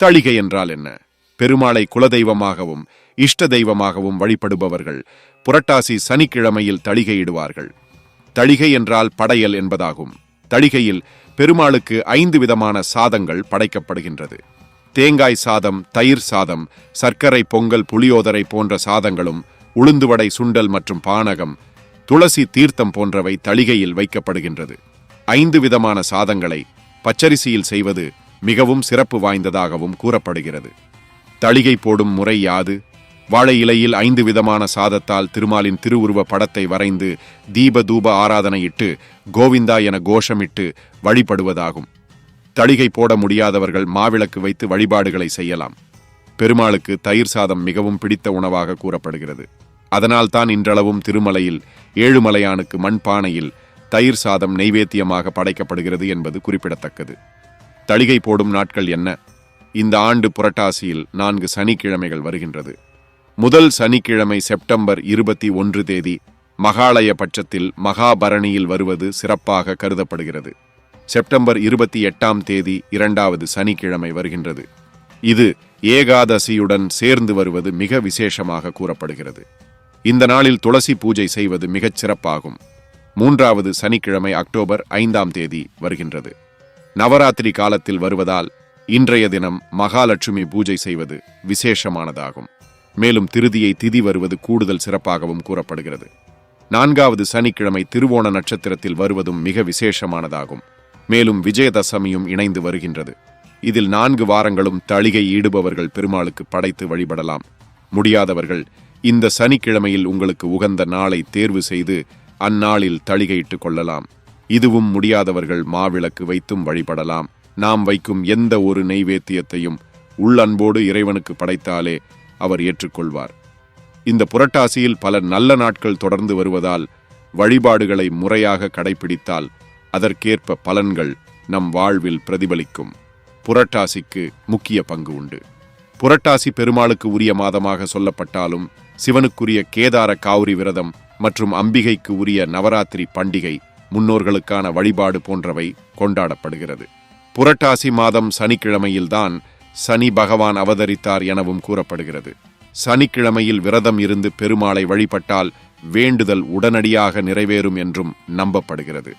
தளிகை என்றால் என்ன? பெருமாளை குலதெய்வமாகவும் இஷ்ட தெய்வமாகவும் வழிபடுபவர்கள் புரட்டாசி சனிக்கிழமையில் தளிகையிடுவார்கள். தளிகை என்றால் படையல் என்பதாகும். தளிகையில் பெருமாளுக்கு ஐந்து விதமான சாதங்கள் படைக்கப்படுகின்றது. தேங்காய் சாதம் தயிர் சாதம் சர்க்கரை பொங்கல் புளியோதரை போன்ற சாதங்களும் உளுந்துவடை சுண்டல் மற்றும் பானகம் துளசி தீர்த்தம் போன்றவை தளிகையில் வைக்கப்படுகின்றது. ஐந்து விதமான சாதங்களை பச்சரிசியில் செய்வது மிகவும் சிறப்பு வாய்ந்ததாகவும் கூறப்படுகிறது. தளிகை போடும் முறை யாது? வாழை இலையில் ஐந்து விதமான சாதத்தால் திருமாலின் திருவுருவ படத்தை வரைந்து தீப தூப ஆராதனையிட்டு கோவிந்தா என கோஷமிட்டு வழிபடுவதாகும். தளிகை போட முடியாதவர்கள் மாவிளக்கு வைத்து வழிபாடுகளை செய்யலாம். பெருமாளுக்கு தயிர் சாதம் மிகவும் பிடித்த உணவாக கூறப்படுகிறது. அதனால்தான் இன்றளவும் திருமலையில் ஏழுமலையானுக்கு மண்பானையில் தயிர் சாதம் நெய்வேத்தியமாக படைக்கப்படுகிறது என்பது குறிப்பிடத்தக்கது. தளிகை போடும் நாட்கள் என்ன? இந்த ஆண்டு புரட்டாசியில் நான்கு சனிக்கிழமைகள் வருகின்றது. முதல் சனிக்கிழமை செப்டம்பர் இருபத்தி ஒன்று தேதி மகாலய பட்சத்தில் மகாபரணியில் வருவது சிறப்பாக கருதப்படுகிறது. செப்டம்பர் இருபத்தி எட்டாம் தேதி இரண்டாவது சனிக்கிழமை வருகின்றது. இது ஏகாதசியுடன் சேர்ந்து வருவது மிக விசேஷமாக கூறப்படுகிறது. இந்த நாளில் துளசி பூஜை செய்வது மிகச் சிறப்பாகும். மூன்றாவது சனிக்கிழமை அக்டோபர் ஐந்தாம் தேதி வருகின்றது. நவராத்திரி காலத்தில் வருவதால் இன்றைய தினம் மகாலட்சுமி பூஜை செய்வது விசேஷமானதாகும். மேலும் திருதியை திதி வருவது கூடுதல் சிறப்பாகவும் கூறப்படுகிறது. நான்காவது சனிக்கிழமை திருவோண நட்சத்திரத்தில் வருவதும் மிக விசேஷமானதாகும். மேலும் விஜயதசமியும் இணைந்து வருகின்றது. இதில் நான்கு வாரங்களும் தளிகை ஈடுபவர்கள் பெருமாளுக்கு படைத்து வழிபடலாம். முடியாதவர்கள் இந்த சனிக்கிழமையில் உங்களுக்கு உகந்த நாளை தேர்வு செய்து அந்நாளில் தளிகையிட்டுக் கொள்ளலாம். இதுவும் முடியாதவர்கள் மாவிளக்கு வைத்தும் வழிபடலாம். நாம் வைக்கும் எந்த ஒரு நெய்வேத்தியத்தையும் உள்ளன்போடு இறைவனுக்கு படைத்தாலே அவர் ஏற்றுக்கொள்வார். இந்த புரட்டாசியில் பல நல்ல நாட்கள் தொடர்ந்து வருவதால் வழிபாடுகளை முறையாக கடைபிடித்தால் அதற்கேற்ப பலன்கள் நம் வாழ்வில் பிரதிபலிக்கும். புரட்டாசிக்கு முக்கிய பங்கு உண்டு. புரட்டாசி பெருமாளுக்கு உரிய மாதமாக சொல்லப்பட்டாலும் சிவனுக்குரிய கேதார காவுரி விரதம் மற்றும் அம்பிகைக்கு உரிய நவராத்திரி பண்டிகை முன்னோர்களுக்கான வழிபாடு போன்றவை கொண்டாடப்படுகிறது. புரட்டாசி மாதம் சனிக்கிழமையில்தான் சனி பகவான் அவதரித்தார் எனவும் கூறப்படுகிறது. சனிக்கிழமையில் விரதம் இருந்து பெருமாளை வழிபட்டால் வேண்டுதல் உடனடியாக நிறைவேறும் என்றும் நம்பப்படுகிறது.